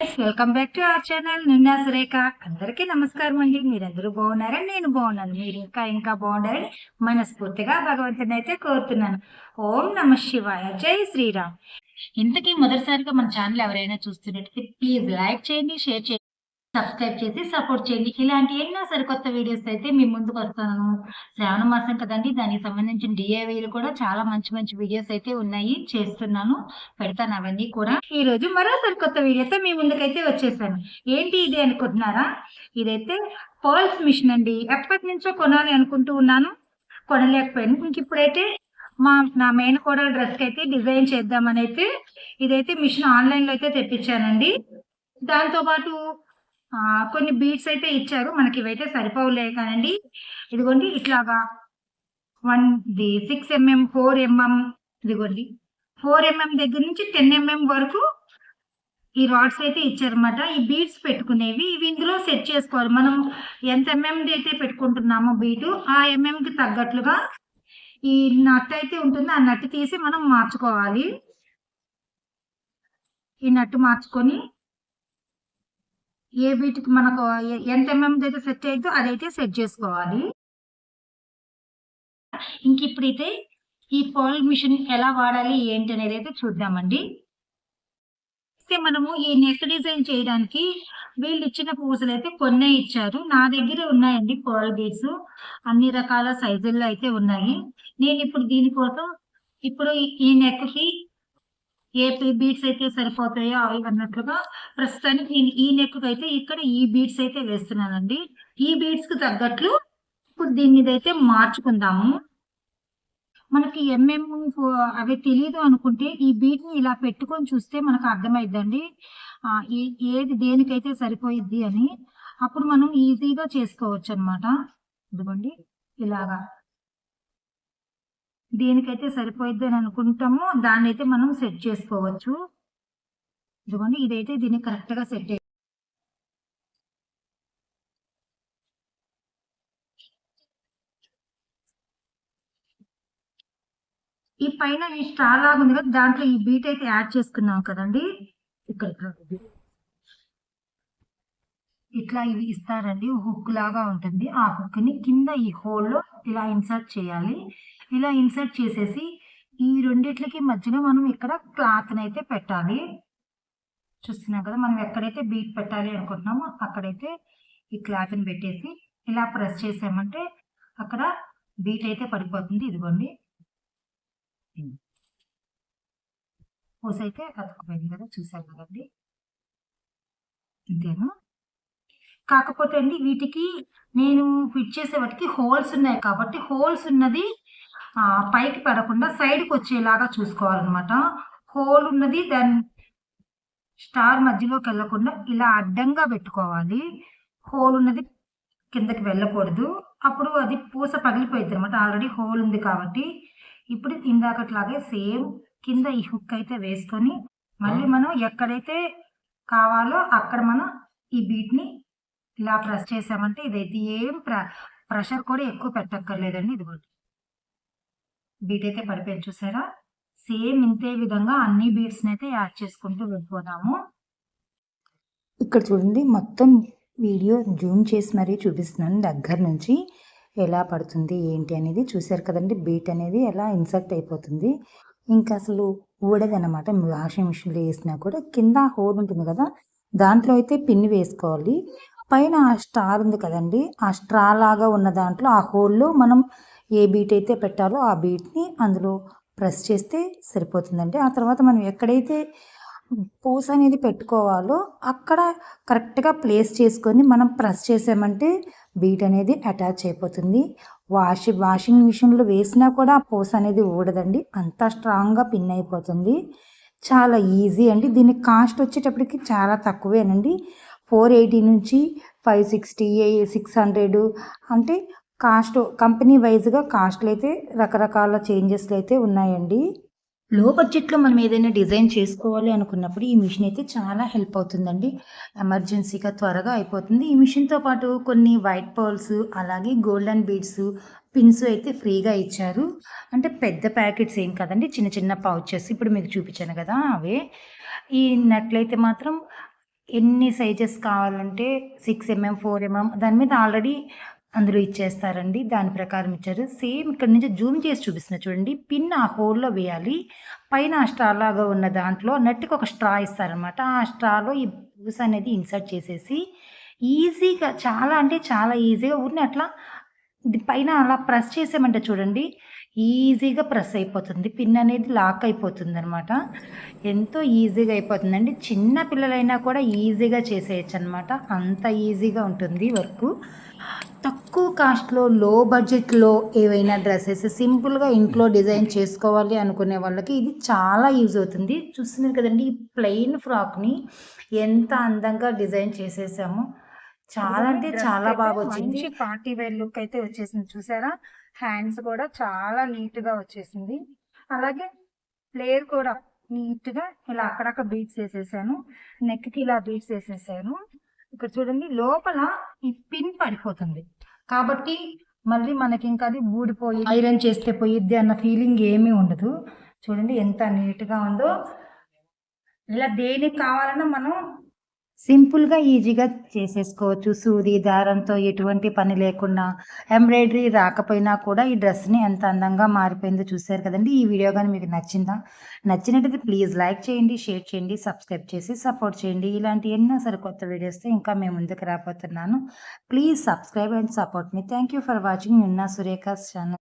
Welcome back to our channel నిన్న సురేఖ అందరికీ నమస్కారం అండి. మీరందరూ బాగున్నారని నేను బాగున్నాను. మీరు ఇంకా ఇంకా బాగుండాలని మనస్ఫూర్తిగా భగవంతుని అయితే కోరుతున్నాను. ఓం నమ శివాయ. జై శ్రీరామ్. ఇంతకీ మొదటిసారిగా మన ఛానల్ ఎవరైనా చూస్తున్నట్టు ప్లీజ్ లైక్ చేయండి షేర్ చేయండి. సబ్స్క్రైబ్ చేసి సపోర్ట్ చేయండి. ఇలాంటి ఎన్నో సరికొత్త వీడియోస్ అయితే మీ ముందుకు వస్తాను శ్రావణ మాసం కదండి దానికి సంబంధించిన డిఏవీలు కూడా చాలా మంచి మంచి వీడియోస్ అయితే ఉన్నాయి. చేస్తున్నాను. పెడతాను అవన్నీ కూడా. ఈ రోజు మరో సరికొత్త వీడియోతో మీ ముందుకైతే వచ్చేసాను. ఏంటి ఇది అనుకుంటున్నారా? ఇదైతే పర్ల్స్ మిషన్ అండి. ఎప్పటి నుంచో కొనాలి అనుకుంటూ ఉన్నాను. కొనలేకపోయాను. ఇంక ఇప్పుడైతే మా నా మెయిన్ కూడా డ్రెస్కి అయితే డిజైన్ చేద్దామని అయితే ఇదైతే మిషన్ ఆన్లైన్లో అయితే తెప్పించానండి. దాంతో పాటు కొన్ని బీట్స్ అయితే ఇచ్చారు. మనకి ఇవైతే సరిపోలే కానండి. ఇదిగోండి ఇట్లాగా one the six MM four MM ఇదిగోండి. ఫోర్ ఎంఎం దగ్గర నుంచి టెన్ ఎంఎం వరకు ఈ రాడ్స్ అయితే ఇచ్చారనమాట ఈ బీట్స్ పెట్టుకునేవి ఇవి ఇందులో సెట్ చేసుకోవాలి. మనం ఎంత ఎంఎంది అయితే పెట్టుకుంటున్నామో బీటు ఆ ఎంఎంకి తగ్గట్లుగా ఈ నట్ అయితే ఉంటుంది. ఆ నట్ తీసి మనం మార్చుకోవాలి. ఈ నట్టు మార్చుకొని ఏ బీట్కి మనకు ఎంత ఎంఎం అయితే సెట్ అయిందో అదైతే సెట్ చేసుకోవాలి. ఇంక ఇప్పుడైతే ఈ పోల్ మిషన్ ఎలా వాడాలి ఏంటి అనేది అయితే చూద్దామండి. అయితే మనము ఈ నెక్ డిజైన్ చేయడానికి వీళ్ళు ఇచ్చిన పూసలు అయితే కొన్నే ఇచ్చారు. నా దగ్గర ఉన్నాయండి పాల్ బీడ్స్ అన్ని రకాల సైజుల్లో అయితే ఉన్నాయి. నేను ఇప్పుడు దీనికోసం ఇప్పుడు ఈ- నెక్కి ఏ బీట్స్ అయితే సరిపోతాయో అవి అన్నట్లుగా ప్రస్తుతానికి నేను ఈ నెక్కు అయితే ఇక్కడ ఈ బీట్స్ అయితే వేస్తున్నానండి. ఈ బీడ్స్కి తగ్గట్లు ఇప్పుడు దీన్ని అయితే మార్చుకుందాము. మనకి ఎంఎం అవి తెలియదు అనుకుంటే ఈ బీట్ని ఇలా పెట్టుకొని చూస్తే మనకు అర్థమైద్దండి. ఏది దేనికైతే సరిపోయిద్ది అని. అప్పుడు మనం ఈజీగా చేసుకోవచ్చు అనమాట ఇదిగోండి ఇలాగా. దీనికైతే సరిపోయిద్ది అని అనుకుంటామో దాన్ని అయితే మనం సెట్ చేసుకోవచ్చు. ఇదిగోండి ఇదైతే దీన్ని కరెక్ట్గా సెట్ ఈ పైన ఈ స్టార్ లాగా ఉంది కదా దాంట్లో ఈ బీట్ అయితే యాడ్ చేసుకున్నాం కదండి. ఇక్కడ ఇట్లా ఇది ఇస్తారండి హుక్ లాగా ఉంటుంది. ఆ హుక్ని కింద ఈ హోల్లో ఇలా ఇన్సర్ట్ చేయాలి. ఇలా ఇన్సర్ట్ చేసేసి ఈ రెండిట్లకి మధ్యలో మనం ఇక్కడ క్లాత్ అయితే పెట్టాలి. చూస్తున్నాం కదా మనం ఎక్కడైతే బీట్ పెట్టాలి అనుకుంటున్నామో అక్కడైతే ఈ క్లాత్ని పెట్టేసి ఇలా ప్రెస్ చేసామంటే అక్కడ బీట్ అయితే పడిపోతుంది. ఇదిగోండి. పూస అయితే అతుకుపోయింది కదా చూసాం కదండి. ఇంతేనా కాకపోతే అండి వీటికి నేను ఫిట్ చేసే వాటికి హోల్స్ ఉన్నాయి కాబట్టి హోల్స్ ఉన్నది పైకి పడకుండా సైడ్కి వచ్చేలాగా చూసుకోవాలన్నమాట. హోల్ ఉన్నది దాని స్టార్ మధ్యలోకి వెళ్ళకుండా ఇలా అడ్డంగా పెట్టుకోవాలి. హోల్ ఉన్నది కిందకి వెళ్ళకూడదు. అప్పుడు అది పూస పగిలిపోయింది అనమాట ఆల్రెడీ హోల్ ఉంది కాబట్టి. ఇప్పుడు ఇందాకట్లాగే సేమ్ కింద ఈ హుక్ అయితే వేసుకొని మళ్ళీ మనం ఎక్కడైతే కావాలో అక్కడ మనం ఈ బీట్ని ఇలా ప్రెస్ చేసామంటే ఇదైతే ఏం ప్ర ప్రెషర్ కూడా ఎక్కువ పెట్టక్కర్లేదండి ఇదిగోండి. బీట్ అయితే పడిపోయింది చూసారా? సేమ్ ఇంతే విధంగా అన్ని బీట్స్ అయితే యాడ్ చేసుకుంటూ వెళ్ళిపోదాము. ఇక్కడ చూడండి మొత్తం వీడియో జూమ్ చేసి మరీ చూపిస్తున్నాను. దగ్గర నుంచి ఎలా పడుతుంది ఏంటి అనేది చూశారు కదండి. బీట్ అనేది ఎలా ఇన్సర్ట్ అయిపోతుంది. ఇంకా అసలు ఊడదనమాట వాషింగ్ మిషన్లో వేసినా కూడా కింద హోల్ ఉంటుంది కదా దాంట్లో అయితే పిన్ వేసుకోవాలి. పైన ఆ స్టార్ ఉంది కదండి ఆ స్ట్రా లాగా ఉన్న దాంట్లో ఆ హోల్లో మనం ఏ బీట్ అయితే పెట్టాలో ఆ బీట్ని అందులో ప్రెస్ చేస్తే సరిపోతుందండి. ఆ తర్వాత మనం ఎక్కడైతే పూస అనేది పెట్టుకోవాలో అక్కడ కరెక్ట్గా ప్లేస్ చేసుకొని మనం ప్రెస్ చేసామంటే బీట్ అనేది అటాచ్ అయిపోతుంది. వాషింగ్ వాషింగ్ మిషన్లో వేసినా కూడా ఆ పూస అనేది ఊడదండి. అంత స్ట్రాంగ్గా పిన్ అయిపోతుంది. చాలా ఈజీ అండి. దీని కాస్ట్ వచ్చేటప్పటికి చాలా తక్కువేనండి. ఫోర్ ఎయిటీ నుంచి ఫైవ్ సిక్స్టీ సిక్స్ హండ్రెడ్ అంటే కాస్ట్ కంపెనీ వైజ్గా కాస్ట్లు అయితే రకరకాల చేంజెస్లు అయితే ఉన్నాయండి. లో బడ్జెట్లో మనం ఏదైనా డిజైన్ చేసుకోవాలి అనుకున్నప్పుడు ఈ మిషన్ అయితే చాలా హెల్ప్ అవుతుందండి. ఎమర్జెన్సీగా త్వరగా అయిపోతుంది. ఈ మిషన్తో పాటు కొన్ని వైట్ పర్ల్స్ అలాగే గోల్డెన్ బీడ్స్ పిన్స్ అయితే ఫ్రీగా ఇచ్చారు. అంటే పెద్ద ప్యాకెట్స్ ఏం కదండి. చిన్న చిన్న పౌచెస్. ఇప్పుడు మీకు చూపించాను కదా అవే. ఈ నట్లయితే మాత్రం ఎన్ని సైజెస్ కావాలంటే సిక్స్ ఎంఎం ఫోర్ ఎంఎం దాని మీద ఆల్రెడీ అందులో ఇచ్చేస్తారండి. దాని ప్రకారం ఇచ్చారు. సేమ్ ఇక్కడ నుంచి జూమ్ చేసి చూపిస్తున్నా చూడండి. పిన్ ఆ హోల్లో వేయాలి. పైన ఆ స్ట్రా లాగా ఉన్న దాంట్లో నట్టుకు ఒక స్ట్రా ఇస్తారనమాట ఆ స్ట్రాలో ఈ బూస్ అనేది ఇన్సర్ట్ చేసేసి ఈజీగా చాలా అంటే చాలా ఈజీగా ఉన్న అట్లా పైన అలా ప్రెస్ చేసామంటే చూడండి. ఈజీగా ప్రెస్ అయిపోతుంది. పిన్ అనేది లాక్ అయిపోతుంది అనమాట ఎంతో ఈజీగా అయిపోతుందండి. చిన్న పిల్లలైనా కూడా ఈజీగా చేసేయచ్చు అనమాట అంత ఈజీగా ఉంటుంది వర్క్. తక్కువ కాస్ట్లో లో బడ్జెట్లో ఏవైనా డ్రెస్సెస్ సింపుల్గా ఇంట్లో డిజైన్ చేసుకోవాలి అనుకునే వాళ్ళకి ఇది చాలా యూజ్ అవుతుంది. చూస్తున్నారు కదండి ఈ ప్లెయిన్ ఫ్రాక్ని ఎంత అందంగా డిజైన్ చేసేసాము. చాలా అంటే చాలా బాగా వచ్చింది పార్టీ వేర్ లుక్ అయితే వచ్చేసింది. చూసారా? హ్యాండ్స్ కూడా చాలా నీట్గా వచ్చేసింది. అలాగే ఫ్లేర్ కూడా నీట్గా ఇలా అక్కడక్కడ బీట్స్ వేసేసాను. నెక్కి ఇలా బీట్స్ వేసేసాను. ఇక్కడ చూడండి లోపల ఈ పిన్ పడిపోతుంది. కాబట్టి మళ్ళీ మనకి ఇంకా అది ఊడిపోయి ఐరన్ చేస్తే పోయిద్ది అన్న ఫీలింగ్ ఏమీ ఉండదు. చూడండి ఎంత నీట్గా ఉందో. ఇలా దేనికి కావాలన్నా మనం సింపుల్గా ఈజీగా చేసేసుకోవచ్చు. సూది దారంతో ఎటువంటి పని లేకుండా ఎంబ్రాయిడరీ రాకపోయినా కూడా ఈ డ్రెస్ని ఎంత అందంగా మారిపోయిందో చూసారు కదండి. ఈ వీడియో కానీ మీకు నచ్చిందా? నచ్చినట్టయితే ప్లీజ్ లైక్ చేయండి షేర్ చేయండి సబ్స్క్రైబ్ చేసి సపోర్ట్ చేయండి. ఇలాంటి ఎన్నో సరే కొత్త వీడియోస్తో ఇంకా మేము ముందుకు రాబోతున్నాను. Please subscribe and support me. Thank you for watching. నిన్న సురేఖ ఛానల్.